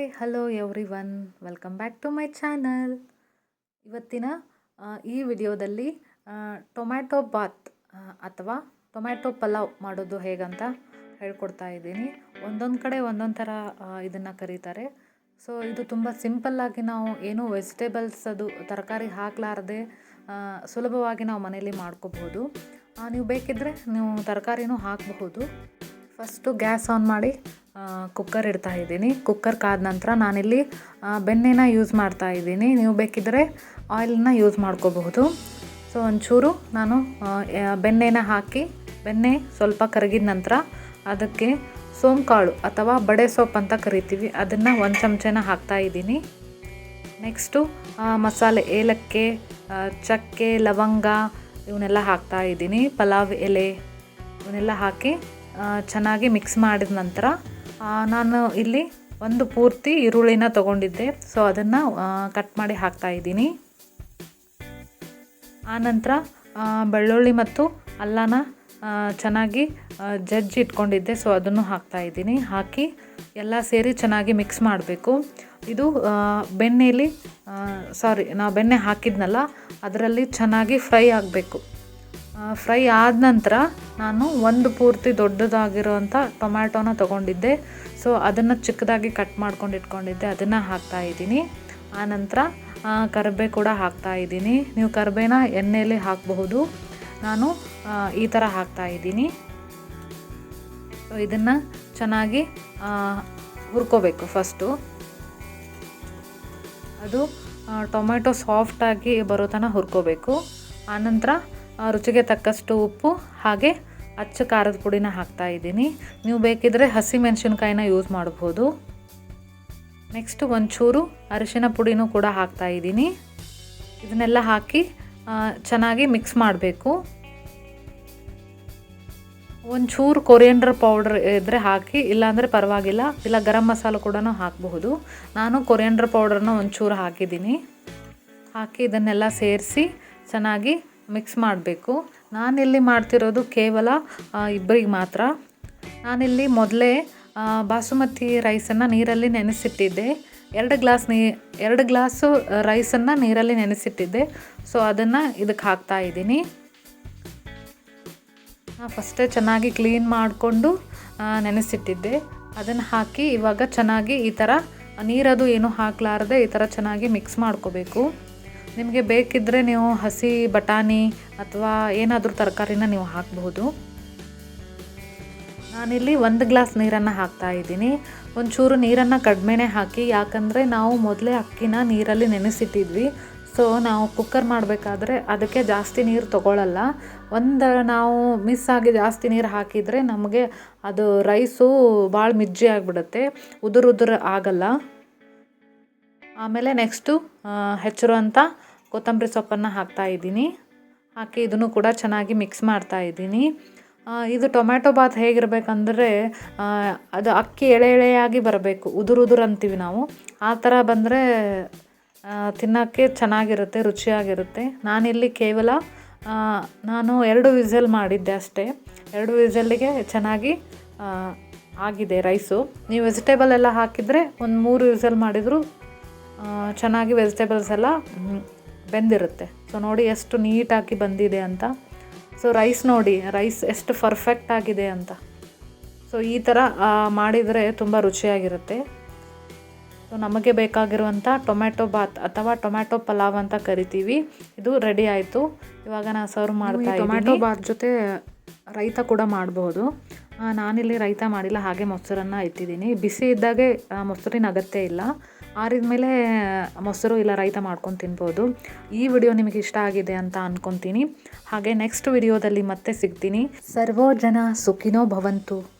Hi hello everyone welcome back to my channel ಇವತ್ತಿನ ಈ ವಿಡಿಯೋದಲ್ಲಿ ಟೊಮ್ಯಾಟೊ ಬಾತ್ ಅಥವಾ ಟೊಮ್ಯಾಟೊ ಪಲಾವ್ ಮಾಡೋದು ಹೇಗಂತ ಹೇಳ್ಕೊಡ್ತಾ ಇದ್ದೀನಿ. ಒಂದೊಂದು ಕಡೆ ಒಂದೊಂದು ಥರ ಇದನ್ನು ಕರೀತಾರೆ. ಸೊ ಇದು ತುಂಬ ಸಿಂಪಲ್ಲಾಗಿ ನಾವು ಏನು ವೆಜಿಟೇಬಲ್ಸ್ ಅದು ತರಕಾರಿ ಹಾಕಲಾರದೆ ಸುಲಭವಾಗಿ ನಾವು ಮನೇಲಿ ಮಾಡ್ಕೋಬಹುದು ನೀವು ಬೇಕಿದ್ದರೆ ನೀವು ತರಕಾರಿನೂ ಹಾಕಬಹುದು. ಫಸ್ಟು ಗ್ಯಾಸ್ ಆನ್ ಮಾಡಿ. ಕುಕ್ಕರ್ ಇಡ್ತಾ ಇದ್ದೀನಿ. ಕುಕ್ಕರ್ ಕಾದ ನಂತರ ನಾನಿಲ್ಲಿ ಬೆಣ್ಣೆನ ಯೂಸ್ ಮಾಡ್ತಾ ಇದ್ದೀನಿ. ನೀವು ಬೇಕಿದ್ದರೆ ಆಯಿಲನ್ನ ಯೂಸ್ ಮಾಡ್ಕೋಬಹುದು. ಸೊ ಒಂಚೂರು ನಾನು ಬೆಣ್ಣೆನ ಹಾಕಿ, ಬೆಣ್ಣೆ ಸ್ವಲ್ಪ ಕರಗಿದ ನಂತರ ಅದಕ್ಕೆ ಸೋಂಕಾಳು ಅಥವಾ ಬಡೆ ಸೊಪ್ಪು ಅಂತ ಕರಿತೀವಿ. ಅದನ್ನು ಒಂದು ಚಮಚನ ಹಾಕ್ತಾ ಇದ್ದೀನಿ. ನೆಕ್ಸ್ಟು ಮಸಾಲೆ, ಏಲಕ್ಕಿ ಚಕ್ಕೆ, ಲವಂಗ, ಇವನ್ನೆಲ್ಲ ಹಾಕ್ತಾ ಇದ್ದೀನಿ. ಪಲಾವ್ ಎಲೆ, ಇವನ್ನೆಲ್ಲ ಹಾಕಿ ಚೆನ್ನಾಗಿ ಮಿಕ್ಸ್ ಮಾಡಿದ ನಂತರ ನಾನು ಇಲ್ಲಿ ಒಂದು ಪೂರ್ತಿ ಈರುಳ್ಳಿನ ತಗೊಂಡಿದ್ದೆ. ಸೊ ಅದನ್ನು ಕಟ್ ಮಾಡಿ ಹಾಕ್ತಾ ಇದ್ದೀನಿ. ಆನಂತರ ಬೆಳ್ಳುಳ್ಳಿ ಮತ್ತು ಅಲ್ಲನ ಚೆನ್ನಾಗಿ ಜಜ್ಜಿ ಇಟ್ಕೊಂಡಿದ್ದೆ. ಸೊ ಅದನ್ನು ಹಾಕ್ತಾ ಇದ್ದೀನಿ. ಹಾಕಿ ಎಲ್ಲ ಸೇರಿ ಚೆನ್ನಾಗಿ ಮಿಕ್ಸ್ ಮಾಡಬೇಕು. ಇದು ಬೆಣ್ಣೆಯಲ್ಲಿ ಸಾರಿ ನಾವು ಬೆಣ್ಣೆ ಹಾಕಿದ್ನಲ್ಲ, ಅದರಲ್ಲಿ ಚೆನ್ನಾಗಿ ಫ್ರೈ ಆಗಬೇಕು. ಫ್ರೈ ಆದ ನಂತರ ನಾನು ಒಂದು ಪೂರ್ತಿ ದೊಡ್ಡದಾಗಿರೋವಂಥ ಟೊಮ್ಯಾಟೋನ ತೊಗೊಂಡಿದ್ದೆ. ಸೊ ಅದನ್ನು ಚಿಕ್ಕದಾಗಿ ಕಟ್ ಮಾಡ್ಕೊಂಡು ಇಟ್ಕೊಂಡಿದ್ದೆ. ಅದನ್ನು ಹಾಕ್ತಾ ಇದ್ದೀನಿ. ಆನಂತರ ಕರಿಬೇ ಕೂಡ ಹಾಕ್ತಾ ಇದ್ದೀನಿ. ನೀವು ಕರಿಬೇನ ಎಣ್ಣೆಯಲ್ಲಿ ಹಾಕಬಹುದು. ನಾನು ಈ ಥರ ಹಾಕ್ತಾ ಇದ್ದೀನಿ. ಸೊ ಇದನ್ನು ಚೆನ್ನಾಗಿ ಹುರ್ಕೋಬೇಕು ಫಸ್ಟು ಅದು ಟೊಮೆಟೊ ಸಾಫ್ಟಾಗಿ ಬರೋ ತನಕ ಹುರ್ಕೋಬೇಕು. ಆನಂತರ ರುಚಿಗೆ ತಕ್ಕಷ್ಟು ಉಪ್ಪು, ಹಾಗೆ ಅಚ್ಚ ಖಾರದ ಪುಡಿನ ಹಾಕ್ತಾ ಇದ್ದೀನಿ. ನೀವು ಬೇಕಿದ್ದರೆ ಹಸಿ ಮೆಣಸಿನ್ಕಾಯಿನ ಯೂಸ್ ಮಾಡ್ಬೋದು. ನೆಕ್ಸ್ಟ್ ಒಂಚೂರು ಅರಿಶಿನ ಪುಡಿನೂ ಕೂಡ ಹಾಕ್ತಾ ಇದ್ದೀನಿ. ಇದನ್ನೆಲ್ಲ ಹಾಕಿ ಚೆನ್ನಾಗಿ ಮಿಕ್ಸ್ ಮಾಡಬೇಕು. ಒಂಚೂರು ಕೊರಿಯಂಡ್ರ್ ಪೌಡರ್ ಇದ್ದರೆ ಹಾಕಿ, ಇಲ್ಲಾಂದರೆ ಪರವಾಗಿಲ್ಲ, ಇಲ್ಲ ಗರಂ ಮಸಾಲೆ ಕೂಡ ಹಾಕಬಹುದು. ನಾನು ಕೊರಿಯಂಡ್ರ್ ಪೌಡರ್ನ ಒಂಚೂರು ಹಾಕಿದ್ದೀನಿ. ಹಾಕಿ ಇದನ್ನೆಲ್ಲ ಸೇರಿಸಿ, ಚೆನ್ನಾಗಿ ಮಿಕ್ಸ್ ಮಾಡಬೇಕು. ನಾನಿಲ್ಲಿ ಮಾಡ್ತಿರೋದು ಕೇವಲ ಇಬ್ಬರಿಗೆ ಮಾತ್ರ. ನಾನಿಲ್ಲಿ ಮೊದಲೇ ಬಾಸುಮತಿ ರೈಸನ್ನು ನೀರಲ್ಲಿ ನೆನೆಸಿಟ್ಟಿದ್ದೆ. ಎರಡು ಗ್ಲಾಸ್ ನೀ, ಎರಡು ಗ್ಲಾಸು ರೈಸನ್ನು ನೀರಲ್ಲಿ ನೆನೆಸಿಟ್ಟಿದ್ದೆ. ಸೊ, ಅದನ್ನು ಇದಕ್ಕೆ ಹಾಕ್ತಾ ಇದ್ದೀನಿ. ಫಸ್ಟೇ ಚೆನ್ನಾಗಿ ಕ್ಲೀನ್ ಮಾಡಿಕೊಂಡು ನೆನೆಸಿಟ್ಟಿದ್ದೆ. ಅದನ್ನು ಹಾಕಿ ಇವಾಗ ಚೆನ್ನಾಗಿ ಈ ಥರ, ನೀರದು ಏನು ಹಾಕಲಾರದೆ ಈ ಥರ ಚೆನ್ನಾಗಿ ಮಿಕ್ಸ್ ಮಾಡ್ಕೋಬೇಕು. ನಿಮಗೆ ಬೇಕಿದ್ದರೆ ನೀವು ಹಸಿ ಬಟಾಣಿ ಅಥವಾ ಏನಾದರೂ ತರಕಾರಿನ ನೀವು ಹಾಕಬಹುದು. ನಾನಿಲ್ಲಿ ಒಂದು ಗ್ಲಾಸ್ ನೀರನ್ನು ಹಾಕ್ತಾ ಇದ್ದೀನಿ. ಒಂಚೂರು ನೀರನ್ನು ಕಡಿಮೆನೇ ಹಾಕಿ, ಯಾಕಂದರೆ ನಾವು ಮೊದಲೇ ಅಕ್ಕಿನ ನೀರಲ್ಲಿ ನೆನೆಸಿಟ್ಟಿದ್ವಿ. ಸೊ ನಾವು ಕುಕ್ಕರ್ ಮಾಡಬೇಕಾದ್ರೆ ಅದಕ್ಕೆ ಜಾಸ್ತಿ ನೀರು ತಗೊಳ್ಳಲ್ಲ ಒಂದು ನಾವು ಮಿಸ್ ಆಗಿ ಜಾಸ್ತಿ ನೀರು ಹಾಕಿದರೆ ನಮಗೆ ಅದು ರೈಸು ಭಾಳ ಮಿಜ್ಜಿ ಆಗಿಬಿಡುತ್ತೆ. ಉದುರು ಉದುರು ಆಗಲ್ಲ. ಆಮೇಲೆ ನೆಕ್ಸ್ಟು ಹೆಚ್ಚಿರುವಂಥ ಕೊತ್ತಂಬರಿ ಸೊಪ್ಪನ್ನು ಹಾಕ್ತಾ ಇದ್ದೀನಿ. ಹಾಕಿ ಇದನ್ನು ಕೂಡ ಚೆನ್ನಾಗಿ ಮಿಕ್ಸ್ ಮಾಡ್ತಾ ಇದ್ದೀನಿ. ಇದು ಟೊಮ್ಯಾಟೊ ಬಾತ್ ಹೇಗಿರಬೇಕಂದ್ರೆ ಅದು ಅಕ್ಕಿ ಎಳೆ ಎಳೆಯಾಗಿ ಬರಬೇಕು. ಉದುರು ಉದುರು ಅಂತೀವಿ ನಾವು. ಆ ಥರ ಬಂದರೆ ತಿನ್ನೋಕ್ಕೆ ಚೆನ್ನಾಗಿರುತ್ತೆ, ರುಚಿಯಾಗಿರುತ್ತೆ. ನಾನಿಲ್ಲಿ ಕೇವಲ ನಾನು ಎರಡು ವಿಸಲ್ ಮಾಡಿದ್ದೆ ಅಷ್ಟೇ. ಎರಡು ವಿಸಲ್ಲಿಗೆ ಚೆನ್ನಾಗಿ ಆಗಿದೆ ರೈಸು. ನೀವು ವೆಜಿಟೇಬಲ್ ಎಲ್ಲ ಹಾಕಿದರೆ ಒಂದು ಮೂರು ವಿಸಲ್ ಮಾಡಿದರೂ ಚೆನ್ನಾಗಿ ವೆಜಿಟೇಬಲ್ಸ್ ಎಲ್ಲ ಬೆಂದಿರುತ್ತೆ. ಸೊ ನೋಡಿ ಎಷ್ಟು ನೀಟಾಗಿ ಬಂದಿದೆ ಅಂತ. ಸೊ ರೈಸ್ ನೋಡಿ ರೈಸ್ ಎಷ್ಟು ಪರ್ಫೆಕ್ಟ್ ಆಗಿದೆ ಅಂತ. ಸೊ ಈ ಥರ ಮಾಡಿದರೆ ತುಂಬ ರುಚಿಯಾಗಿರುತ್ತೆ. ಸೊ ನಮಗೆ ಬೇಕಾಗಿರುವಂಥ ಟೊಮ್ಯಾಟೊ ಬಾತ್ ಅಥವಾ ಟೊಮ್ಯಾಟೊ ಪಲಾವ್ ಅಂತ ಕರಿತೀವಿ. ಇದು ರೆಡಿ ಆಯಿತು. ಇವಾಗ ನಾನು ಸರ್ವ್ ಮಾಡ್ತಾ ಟೊಮ್ಯಾಟೊ ಬಾತ್ ಜೊತೆ ರೈತ ಕೂಡ ಮಾಡಬಹುದು ನಾನಿಲ್ಲಿ ರೈತ ಮಾಡಿಲ್ಲ ಹಾಗೆ ಮೊಸರನ್ನು ಇಟ್ಟಿದ್ದೀನಿ. ಬಿಸಿ ಇದ್ದಾಗೆ ಮೊಸರಿನ ಅಗತ್ಯ ಇಲ್ಲ. ಆರಿದ ಮೇಲೆ ಮೊಸರು ಇಲ್ಲ ರೈತ ಮಾಡ್ಕೊಂಡು ತಿನ್ಬೋದು. ಈ ವಿಡಿಯೋ ನಿಮಗೆ ಇಷ್ಟ ಆಗಿದೆ ಅಂತ ಅನ್ಕೊತೀನಿ. ಹಾಗೆ ನೆಕ್ಸ್ಟ್ ವಿಡಿಯೋದಲ್ಲಿ ಮತ್ತೆ ಸಿಗ್ತೀನಿ. ಸರ್ವೋ ಜನ ಸುಖಿನೋ ಭವಂತು.